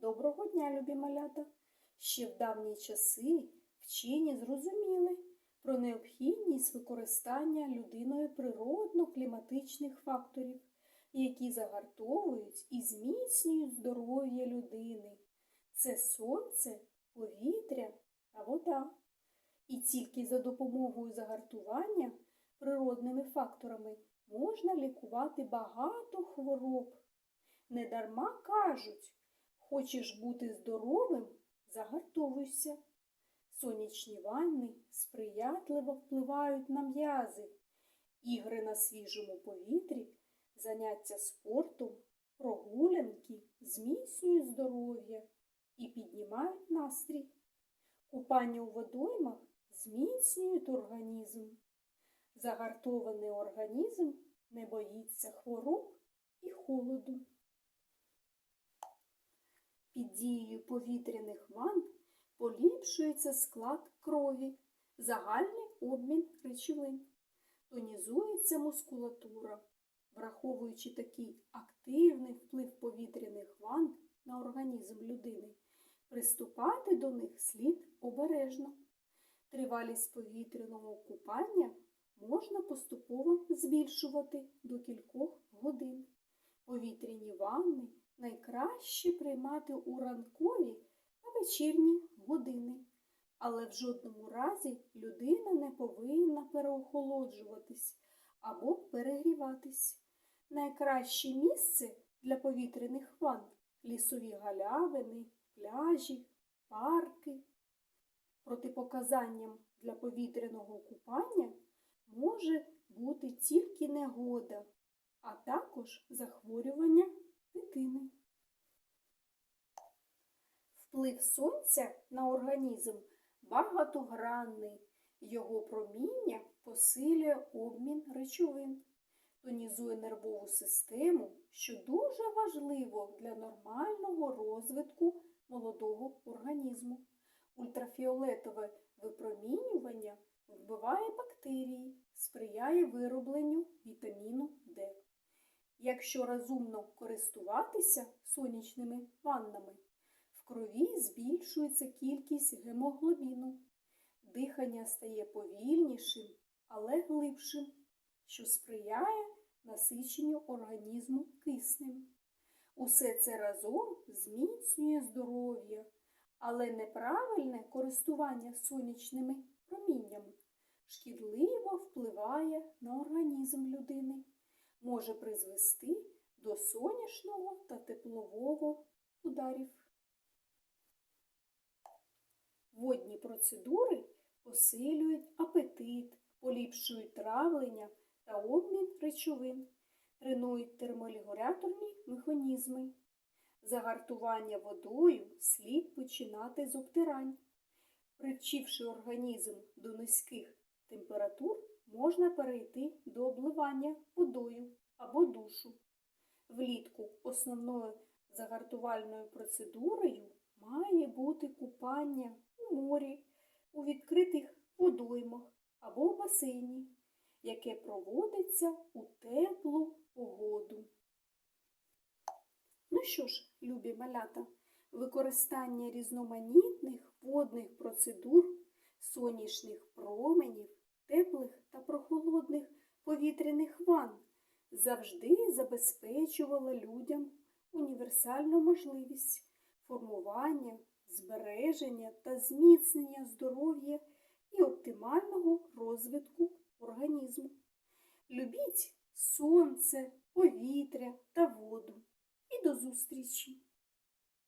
Доброго дня, любі малята! Ще в давні часи вчені зрозуміли про необхідність використання людиною природно-кліматичних факторів, які загартовують і зміцнюють здоров'я людини. Це сонце, повітря та вода. І тільки за допомогою загартування природними факторами можна лікувати багато хвороб. Недарма кажуть, хочеш бути здоровим, загартовуйся. Сонячні ванни сприятливо впливають на м'язи, ігри на свіжому повітрі, заняття спортом, прогулянки зміцнюють здоров'я і піднімають настрій. Купання у водоймах зміцнюють організм. Загартований організм не боїться хвороб і холоду. Під дією повітряних ванн поліпшується склад крові, загальний обмін речовин, тонізується мускулатура, враховуючи такий активний вплив повітряних ванн на організм людини. Приступати до них слід обережно. Тривалість повітряного купання можна поступово збільшувати до кількох годин. Повітряні ванни найкраще приймати у ранкові та вечірні години, але в жодному разі людина не повинна переохолоджуватись або перегріватись. Найкраще місце для повітряних ванн лісові галявини, пляжі, парки. Протипоказанням для повітряного купання може бути тільки негода, а також захворювання дитини. Вплив сонця на організм багатогранний. Його проміння посилює обмін речовин, тонізує нервову систему, що дуже важливо для нормального розвитку молодого організму. Ультрафіолетове випромінювання вбиває бактерії, сприяє виробленню вітаміну Д. Якщо розумно користуватися сонячними ваннами, в крові збільшується кількість гемоглобіну, дихання стає повільнішим, але глибшим, що сприяє насиченню організму киснем. Усе це разом зміцнює здоров'я, але неправильне користування сонячними проміннями шкідливо впливає на організм людини може призвести до сонячного та теплового ударів. Водні процедури посилюють апетит, поліпшують травлення та обмін речовин, тренують терморегуляторні механізми. Загартування водою слід починати з обтирань. Привчивши організм до низьких температур, можна перейти до обливання водою або душу. Влітку основною загартувальною процедурою має бути купання у морі, у відкритих водоймах або в басейні, яке проводиться у теплу погоду. Ну що ж, любі малята, використання різноманітних водних процедур, сонячних променів прохолодних повітряних ванн завжди забезпечувала людям універсальну можливість формування, збереження та зміцнення здоров'я і оптимального розвитку організму. Любіть сонце, повітря та воду. І до зустрічі!